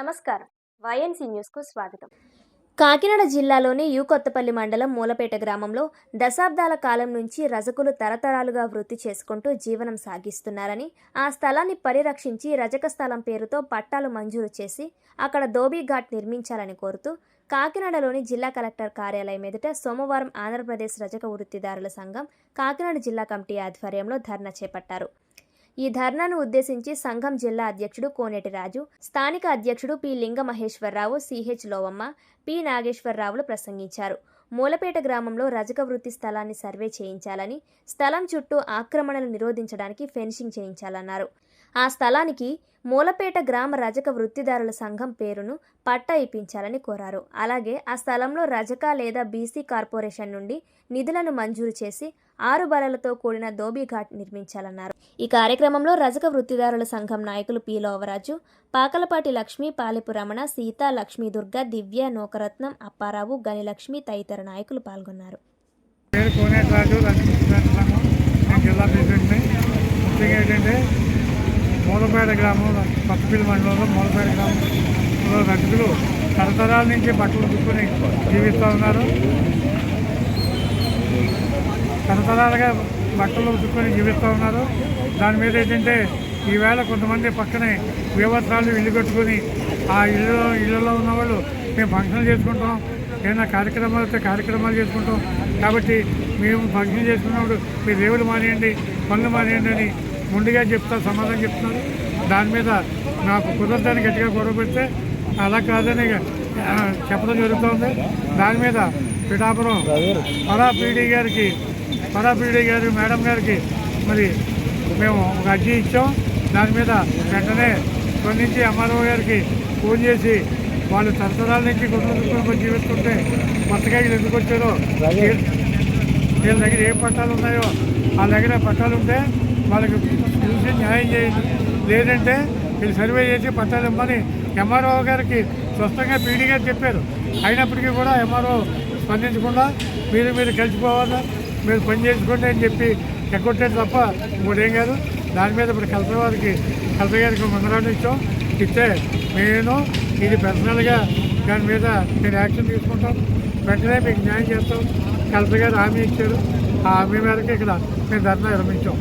నమస్కారం. వైఎన్సీ న్యూస్కు స్వాగతం. కాకినాడ జిల్లాలోని యు కొత్తపల్లి మండలం మూలపేట గ్రామంలో దశాబ్దాల కాలం నుంచి రజకులు తరతరాలుగా వృత్తి చేసుకుంటూ జీవనం సాగిస్తున్నారని ఆ స్థలాన్ని పరిరక్షించి రజక స్థలం పేరుతో పట్టాలు మంజూరు చేసి అక్కడ దోబీ ఘాట్ నిర్మించాలని కోరుతూ కాకినాడలోని జిల్లా కలెక్టర్ కార్యాలయం ఎదుట సోమవారం ఆంధ్రప్రదేశ్ రజక వృత్తిదారుల సంఘం కాకినాడ జిల్లా కమిటీ ఆధ్వర్యంలో ధర్నా చేపట్టారు. ఈ ధర్నాను ఉద్దేశించి సంఘం జిల్లా అధ్యక్షుడు కోనేటి రాజు స్థానిక అధ్యక్షుడు P. Lingamaheswara Rao CH Lovamma P. నాగేశ్వరరావులు ప్రసంగించారు. మూలపేట గ్రామంలో రజక వృత్తి స్థలాన్ని సర్వే చేయించాలని స్థలం చుట్టూ ఆక్రమణలు నిరోధించడానికి ఫెన్సింగ్ చేయించాలన్నారు. ఆ స్థలానికి మూలపేట గ్రామ రజక వృత్తిదారుల సంఘం పేరును పట్టా ఇప్పించాలని కోరారు. అలాగే ఆ స్థలంలో రజక లేదా బీసీ కార్పొరేషన్ నుండి నిధులను మంజూరు చేసి ఆరు బలలతో కూడిన ధోబీ ఘాట్ నిర్మించాలన్నారు. ఈ కార్యక్రమంలో రజక వృత్తిదారుల సంఘం నాయకులు పి. లోవరాజు పాకలపాటి లక్ష్మి పాలెపు రమణ సీత లక్ష్మీ దుర్గ దివ్య నూకరత్నం అప్పారావు గనిలక్ష్మి తదితర నాయకులు పాల్గొన్నారు. మూలపేట గ్రామం కొత్తపల్లి మండలంలో మూలపేట గ్రామంలో రజకులు తరతరాల నుంచి బట్టలు దుక్కుని జీవిస్తూ ఉన్నారు. తరతరాలుగా బట్టలు ఉతుక్కొని జీవిస్తూ ఉన్నారు. దాని మీద ఏంటంటే ఈవేళ కొంతమంది పక్కనే వ్యవస్థలు ఇల్లు కట్టుకొని ఆ ఇల్లులో ఇళ్ళలో ఉన్న వాళ్ళు మేము ఫంక్షన్ చేసుకుంటాం ఏదైనా కార్యక్రమాలు వస్తే కార్యక్రమాలు చేసుకుంటాం. కాబట్టి మేము ఫంక్షన్ చేసుకున్నప్పుడు మీ దేవుడు మానేయండి పనులు మానేయండి అని ముందుగా చెప్తా సమాధానం చెప్తున్నారు. దాని మీద నాకు కుదరదానికి గట్టిగా గొడవ పెడితే అలా కాదని చెప్పడం జరుగుతుంది. దాని మీద పిఠాపురం పరా పీడీ గారికి పరా పీడీ మేడం గారికి మరి మేము ఒక అర్జీ ఇచ్చాం. దాని మీద వెంటనే స్పందించి ఎంఆర్ఓ గారికి ఫోన్ చేసి వాళ్ళు తరతరాల నుంచి కుటుంబ జీవిస్తుంటే కొత్తగా ఎందుకు వచ్చారో వీళ్ళ- వీళ్ళ దగ్గర ఏ పట్టాలు ఉన్నాయో వాళ్ళ దగ్గర పట్టాలు ఉంటే వాళ్ళకి చూసి న్యాయం చేయండి. లేదంటే వీళ్ళు సర్వే చేసి పట్టాలు ఇవ్వమని ఎంఆర్ఓ గారికి స్పష్టంగా పీడీ గారు చెప్పారు. అయినప్పటికీ కూడా ఎంఆర్ఓ స్పందించకుండా మీరు మీరు కలిసిపోవాలా? మీరు పని చేసుకోండి అని చెప్పి ఎక్కొట్టారు తప్ప ఇంకోటేం కాదు. దాని మీద ఇప్పుడు కలెక్టర్ వారికి కలెక్టర్ గారికి మందరాన్ని ఇచ్చాం. ఇస్తే నేను ఇది పర్సనల్గా దాని మీద నేను యాక్షన్ తీసుకుంటాం. వెంటనే మీకు న్యాయం చేస్తాం. కలెక్టర్ గారు హామీ ఇచ్చారు. ఆ హామీ మేరకు ఇక్కడ మేము ధర్నా విరమించాం